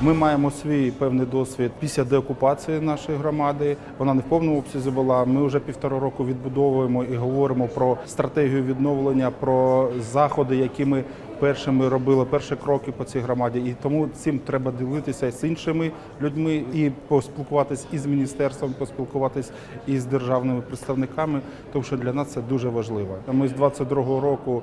Ми маємо свій певний досвід після деокупації нашої громади. Вона не в повному обсязі була. Ми вже півтора року відбудовуємо і говоримо про стратегію відновлення, про заходи, які ми першими робили, перші кроки по цій громаді. І тому цим треба ділитися з іншими людьми і поспілкуватись із міністерством, поспілкуватись із державними представниками, тому що для нас це дуже важливо. Ми з 22-го року.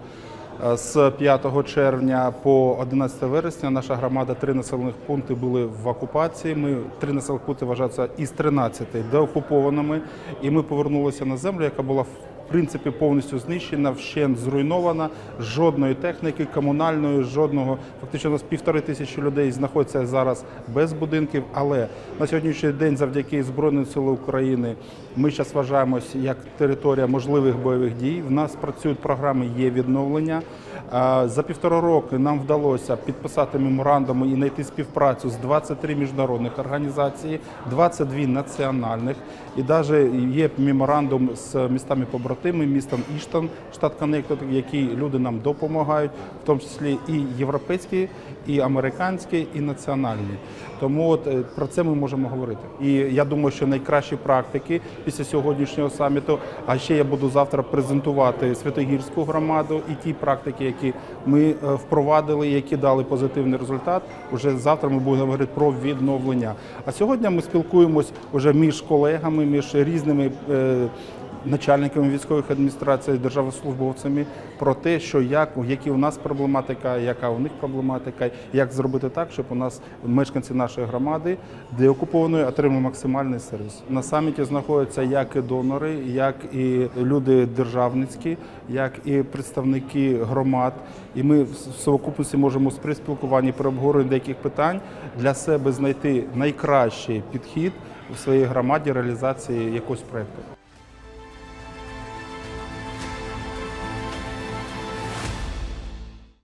З 5 червня по 11 вересня наша громада три населених пункти були в окупації. Ми три населених пункти вважаються із 13 деокупованими, і ми повернулися на землю, яка була в принципі повністю знищена, вщент зруйнована. Жодної техніки, комунальної, жодного фактично у нас півтори тисячі людей знаходяться зараз без будинків. Але на сьогоднішній день, завдяки Збройним силам України, ми зараз вважаємось як територія можливих бойових дій. В нас працюють програми є відновлення. За півтора року нам вдалося підписати меморандуми і знайти співпрацю з 23 міжнародних організацій, 22 національних. І навіть є меморандум з містами побратими, містом Іштан, штат Коннектик, які люди нам допомагають, в тому числі і європейські, і американські, і національні. Тому от е, про це ми можемо говорити. І я думаю, що найкращі практики після сьогоднішнього саміту. А ще я буду завтра презентувати Святогірську громаду і ті практики, які ми е, впровадили, які дали позитивний результат. Уже завтра ми будемо говорити про відновлення. А сьогодні ми спілкуємось уже між колегами, між різними. Начальниками військових адміністрацій, державослужбовцями про те, що як які у нас проблематика, яка у них проблематика, як зробити так, щоб у нас мешканці нашої громади деокупованої отримали максимальний сервіс. На саміті знаходяться як і донори, як і люди державницькі, як і представники громад. І ми в совокупності можемо при спілкуванні при обговоренні деяких питань для себе знайти найкращий підхід у своїй громаді реалізації якогось проекту.